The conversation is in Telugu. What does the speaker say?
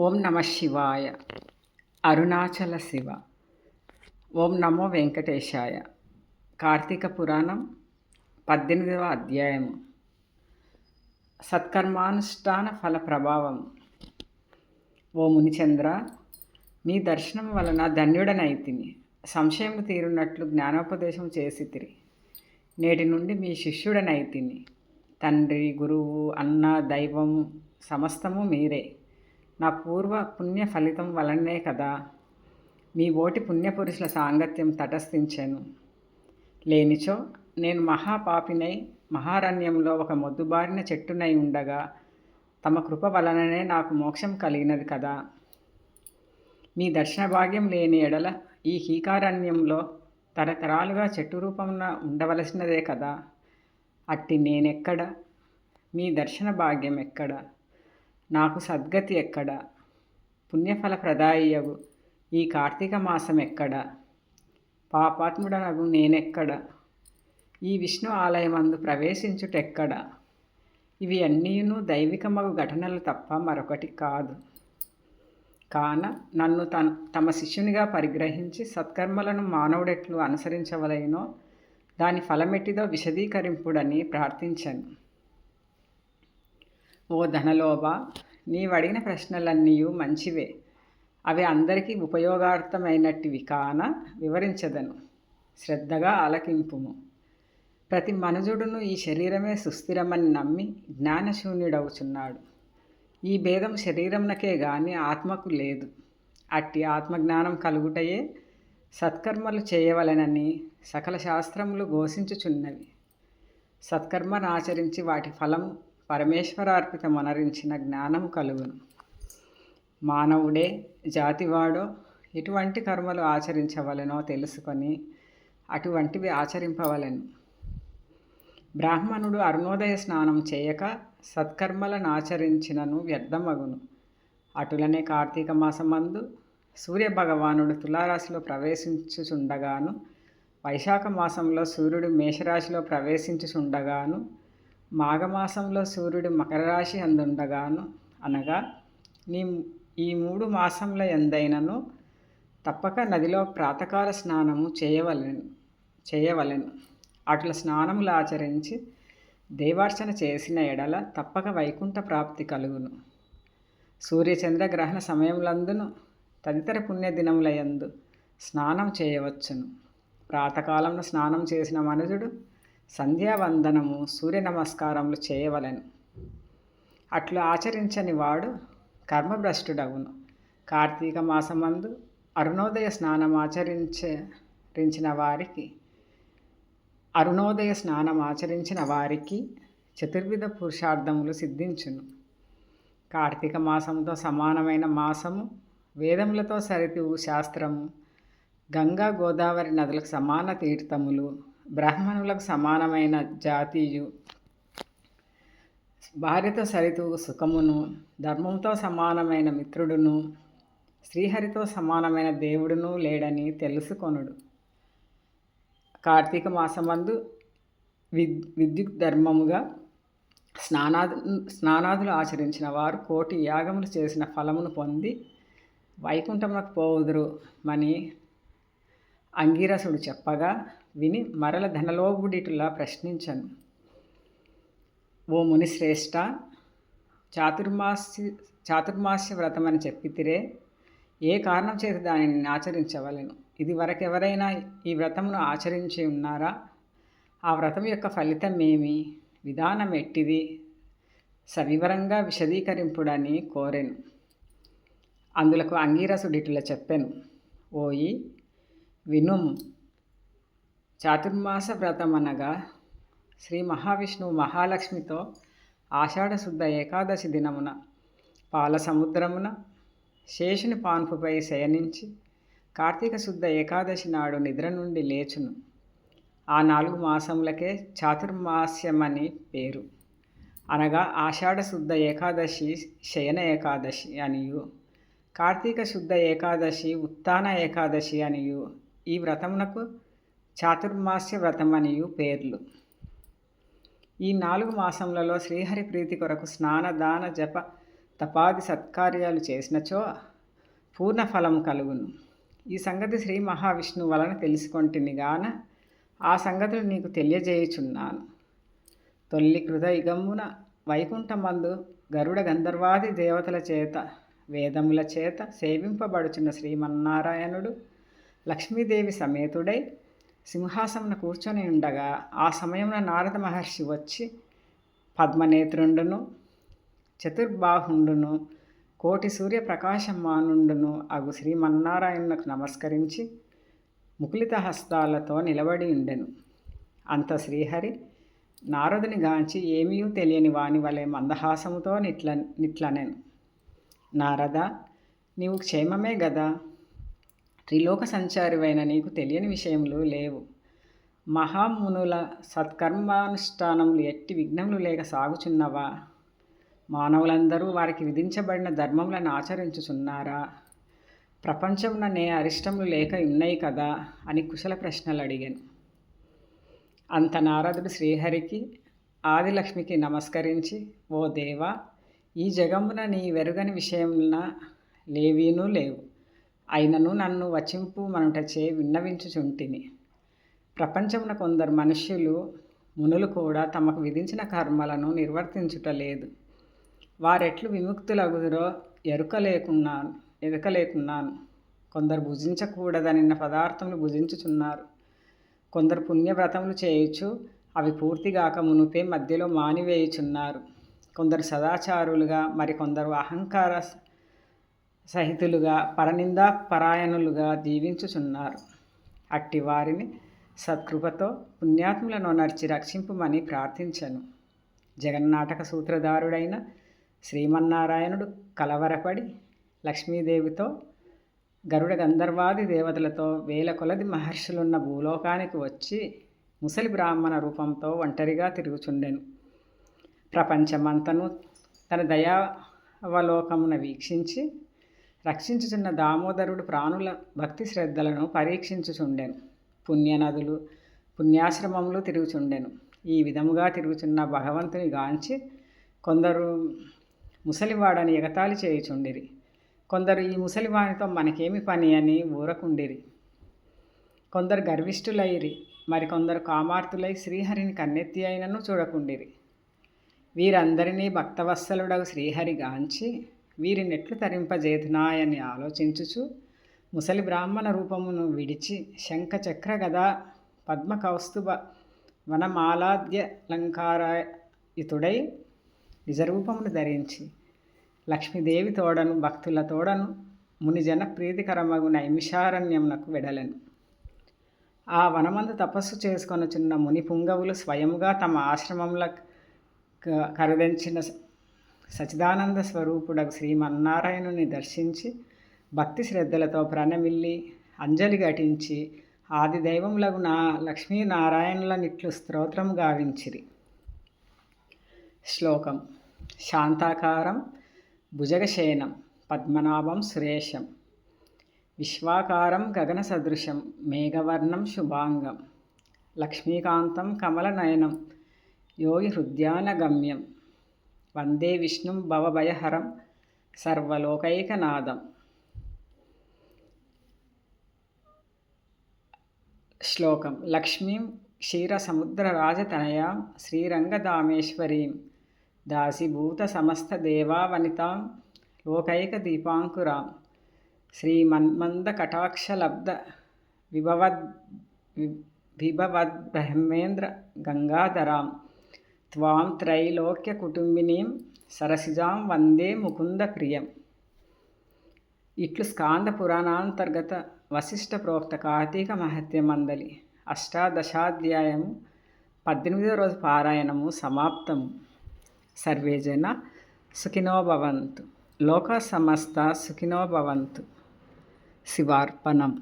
ఓం నమ శివాయ. అరుణాచల శివ. ఓం నమో వెంకటేశాయ. కార్తీక పురాణం పద్దెనిమిదవ అధ్యాయము సత్కర్మానుష్ఠాన ఫల ప్రభావం. ఓ మునిచంద్ర మీ దర్శనం వలన ధన్యుడనైతిని సంశయం తీరున్నట్లు జ్ఞానోపదేశం చేసి తిరి. నేటి నుండి మీ శిష్యుడనైతిని తండ్రి గురువు అన్న దైవము సమస్తము మీరే. నా పూర్వ పుణ్య ఫలితం వలనే కదా. మీ ఓటి పుణ్యపురుషుల సాంగత్యం తటస్థించాను. లేనిచో నేను మహాపాపినై మహారణ్యంలో ఒక మొద్దుబారిన చెట్టునై ఉండగా తమ కృప వలననే నాకు మోక్షం కలిగినది కదా. మీ దర్శన భాగ్యం లేని ఎడల ఈ హీకారణ్యంలో తరతరాలుగా చెట్టు రూపమున ఉండవలసినదే కదా. అట్టి నేనెక్కడ? మీ దర్శన భాగ్యం ఎక్కడ? నాకు సద్గతి ఎక్కడ? పుణ్యఫల ప్రదాయవు ఈ కార్తీక మాసం ఎక్కడ? పాపాత్ముడనగు నేనెక్కడ? ఈ విష్ణు ఆలయమందు ప్రవేశించుటెక్కడ? ఇవి అన్నీను దైవికమగు ఘటనలు తప్ప మరొకటి కాదు. కాన నన్ను తన తమ శిష్యునిగా పరిగ్రహించి సత్కర్మలను మానవుడెట్లు అనుసరించవలెనో దాని ఫలమెట్టిదో విశదీకరింపుడని ప్రార్థించాను. ఓ ధనలోభ నీవడిగిన ప్రశ్నలన్నీ మంచివే. అవి అందరికీ ఉపయోగార్థమైనటివి కాన వివరించదను. శ్రద్ధగా ఆలకింపుము. ప్రతి మనుజుడును ఈ శరీరమే సుస్థిరమని నమ్మి జ్ఞానశూన్యుడవుచున్నాడు. ఈ భేదం శరీరంనకే గాని ఆత్మకు లేదు. అట్టి ఆత్మజ్ఞానం కలుగుటయే సత్కర్మలు చేయవలెనని సకల శాస్త్రములు ఘోషించుచున్నవి. సత్కర్మను ఆచరించి వాటి ఫలం పరమేశ్వరార్పితమనరించిన జ్ఞానం కలుగును. మానవుడే జాతివాడో ఎటువంటి కర్మలు ఆచరించవలెనో తెలుసుకొని అటువంటివి ఆచరింపవలను. బ్రాహ్మణుడు అరుణోదయ స్నానం చేయక సత్కర్మలను ఆచరించినను వ్యర్థమగును. అటులనే కార్తీక మాసమందు సూర్యభగవానుడు తులారాశిలో ప్రవేశించుచుండగాను వైశాఖ మాసంలో సూర్యుడు మేషరాశిలో ప్రవేశించుచుండగాను మాఘమాసంలో సూర్యుడు మకర రాశి అందుండగాను అనగా నీ ఈ మూడు మాసంలో ఎందైనను తప్పక నదిలో ప్రాతకాల స్నానము చేయవలెను చేయవలెను. అట్ల స్నానములు ఆచరించి దేవార్చన చేసిన ఎడల తప్పక వైకుంఠ ప్రాప్తి కలుగును. సూర్యచంద్ర గ్రహణ సమయములందును తదితర పుణ్యదినములయందు స్నానం చేయవచ్చును. ప్రాతకాలంలో స్నానం చేసిన మనుజుడు సంధ్యావందనము సూర్య నమస్కారములు చేయవలెను. అట్లు ఆచరించని వాడు కర్మభ్రష్టుడవును కార్తీక మాసమందు అరుణోదయ స్నానం ఆచరించరించిన వారికి అరుణోదయ స్నానం ఆచరించిన వారికి చతుర్విధ పురుషార్థములు సిద్ధించును. కార్తీక మాసంతో సమానమైన మాసము వేదములతో సరితూ శాస్త్రము గంగా గోదావరి నదులకు సమాన తీర్థములు బ్రాహ్మణులకు సమానమైన జాతీయు భార్యతో సరితూ సుఖమును ధర్మంతో సమానమైన మిత్రుడును శ్రీహరితో సమానమైన దేవుడును లేడని తెలుసుకొనుడు. కార్తీక మాసమందు విద్ విద్యుత్ ధర్మముగా స్నానాదు స్నానాదులు ఆచరించిన వారు కోటి యాగములు చేసిన ఫలమును పొంది వైకుంఠమునకు పోవుదురు మని అంగీరసుడు చెప్పగా విని మరల ధనలోబుడిటులా ప్రశ్నించను. ఓ మునిశ్రేష్ట చాతుర్మాసి చాతుర్మాస్య వ్రతం అని చెప్పితిరే ఏ కారణం చేత దానిని ఆచరించవలను? ఇది వరకెవరైనా ఈ వ్రతమును ఆచరించి ఉన్నారా? ఆ వ్రతం యొక్క ఫలితం ఏమి విధానం ఎట్టిది సవివరంగా విశదీకరింపుడని కోరెను. అందులకు అంగీరసుడిటుల చెప్పాను. ఓయి వినుము చాతుర్మాస వ్రతం అనగా శ్రీ మహావిష్ణువు మహాలక్ష్మితో ఆషాఢ శుద్ధ ఏకాదశి దినమున పాల సముద్రమున శేషుని పాన్పుపై శయనించి కార్తీక శుద్ధ ఏకాదశి నాడు నిద్ర నుండి లేచును. ఆ నాలుగు మాసములకే చాతుర్మాస్యమని పేరు. అనగా ఆషాఢ శుద్ధ ఏకాదశి శయన ఏకాదశి అనియు. కార్తీక శుద్ధ ఏకాదశి ఉత్తాన ఏకాదశి అనియు. ఈ వ్రతమునకు చాతుర్మాస్య వ్రతమనియు పేర్లు. ఈ నాలుగు మాసములలో శ్రీహరి ప్రీతి కొరకు స్నాన దాన జప తపాది సత్కార్యాలు చేసినచో పూర్ణ ఫలం కలుగును. ఈ సంగతి శ్రీ మహావిష్ణువు వలన తెలుసుకొంటిని గాన ఆ సంగతులు నీకు తెలియజేయుచున్నాను. తొల్లి కృతయుగమున వైకుంఠమందు గరుడ గంధర్వాది దేవతల చేత వేదముల చేత సేవింపబడుచున్న శ్రీమన్నారాయణుడు లక్ష్మీదేవి సమేతుడై సింహాసమున కూర్చొని ఉండగా ఆ సమయంలో నారద మహర్షి వచ్చి పద్మనేత్రుండును చతుర్బాహుండును కోటి సూర్య ప్రకాశమానుండును అగు శ్రీమన్నారాయణునకు నమస్కరించి ముకులిత హస్తాలతో నిలబడి ఉండెను. అంత శ్రీహరి నారదుని గాంచి ఏమీయూ తెలియని వాని వలె మందహాసముతో నిట్ల నిట్లనెను. నారద నీవు క్షేమమే గదా? త్రిలోక సంచారివైన నీకు తెలియని విషయములు లేవు. మహామునుల సత్కర్మానుష్ఠానములు ఎట్టి విఘ్నములు లేక సాగుచున్నవా? మానవులందరూ వారికి విధించబడిన ధర్మములను ఆచరించుచున్నారా? ప్రపంచమున నే అరిష్టములు లేక ఉన్నాయి కదా? అని కుశల ప్రశ్నలు అడిగాను. అంత నారదుడు శ్రీహరికి ఆదిలక్ష్మికి నమస్కరించి ఓ దేవా ఈ జగమున నీ వెరుగని విషయమున లేవీనూ లేవు. అయినను నన్ను వచింపు మనుటచే విన్నవించుచుంటిని. ప్రపంచమున కొందరు మనుష్యులు మునులు కూడా తమకు విధించిన కర్మలను నిర్వర్తించుట లేదు. వారెట్లు విముక్తులగుదురో ఎరుక లేకున్నాను ఎరుక లేకున్నాను కొందరు భుజించకూడదనిన్న పదార్థములు భుజించుచున్నారు. కొందరు పుణ్యవ్రతములు చేయొచ్చు అవి పూర్తిగాక మునుపే మధ్యలో మానివేయుచున్నారు. కొందరు సదాచారులుగా మరికొందరు అహంకార సహితులుగా పరనిందా పరాయణులుగా జీవించుచున్నారు. అట్టి వారిని సత్కృపతో పుణ్యాత్ములను నడిచి రక్షింపుమని ప్రార్థించను. జగన్నాటక సూత్రధారుడైన శ్రీమన్నారాయణుడు కలవరపడి లక్ష్మీదేవితో గరుడ గంధర్వాది దేవతలతో వేల కొలది మహర్షులున్న భూలోకానికి వచ్చి ముసలి బ్రాహ్మణ రూపంతో ఒంటరిగా తిరుగుచుండెను. ప్రపంచమంతను తన దయావలోకమున వీక్షించి రక్షించుచున్న దామోదరుడు ప్రాణుల భక్తి శ్రద్ధలను పరీక్షించుచుండెను. పుణ్యనదులు పుణ్యాశ్రమములు తిరుగుచుండెను. ఈ విధముగా తిరుగుచున్న భగవంతుని గాంచి కొందరు ముసలివాడని ఎగతాళి చేయుచుండిరి. కొందరు ఈ ముసలివానితో మనకేమి పని అని ఊరకుండిరి. కొందరు గర్విష్ఠులైరి మరికొందరు కామార్తులై శ్రీహరిని కన్నెత్తి అయినను చూడకుండిరి. వీరందరినీ భక్తవత్సలుడగు శ్రీహరి గాంచి వీరినెట్లు తరింపజేతునాయని ఆలోచించుచు ముసలి బ్రాహ్మణ రూపమును విడిచి శంఖ చక్ర గదా పద్మ కౌస్తుభ వనమాలాద్యలంకారాయుతుడై నిజరూపమును ధరించి లక్ష్మీదేవి తోడను భక్తుల తోడను మునిజన ప్రీతికరమగు నైమిషారణ్యమునకు వెడలను. ఆ వనమందు తపస్సు చేసుకొనుచున్న ముని పుంగవులు స్వయముగా తమ ఆశ్రమంలో కరుదించిన సచిదానంద స్వరూపుడకు శ్రీమన్నారాయణుని దర్శించి భక్తి శ్రద్ధలతో ప్రణమిల్లి అంజలి ఘటించి ఆది దైవములకు నా లక్ష్మీనారాయణులనిట్లు స్తోత్రం గావించిరి. శ్లోకం. శాంతాకారం. భుజగశయనం. పద్మనాభం సురేశం. విశ్వాకారం గగన సదృశం మేఘవర్ణం శుభాంగం. లక్ష్మీకాంతం కమలనయనం. యోగి హృద్యానగమ్యం. వందే విష్ణుం భవభయహరం సర్వలోకైకనాదం. శ్లోకం. లక్ష్మీం క్షీరసముద్రరాజతనయాం శ్రీరంగదామేశ్వరీం దాసీభూత సమస్త దేవావనితాం లోకైక దీపాంకురాం విభవద్ విభవద్బ్రహ్మేంద్ర గంగాధరాం త్వాం త్రైలోక్య కుటుంబినీం సరసిజాం వందే ముకుంద ప్రియం ఇట్లు స్కాంద పురాణాంతర్గత వశిష్ఠ ప్రోక్త కార్తీక మహత్య మందలి అష్టాదశాధ్యాయము పద్దెనిమిదో రోజు పారాయణము సమాప్తము సర్వేజన సుఖినో భవంతు లోక సమస్త సుఖినో భవంతు శివార్పణం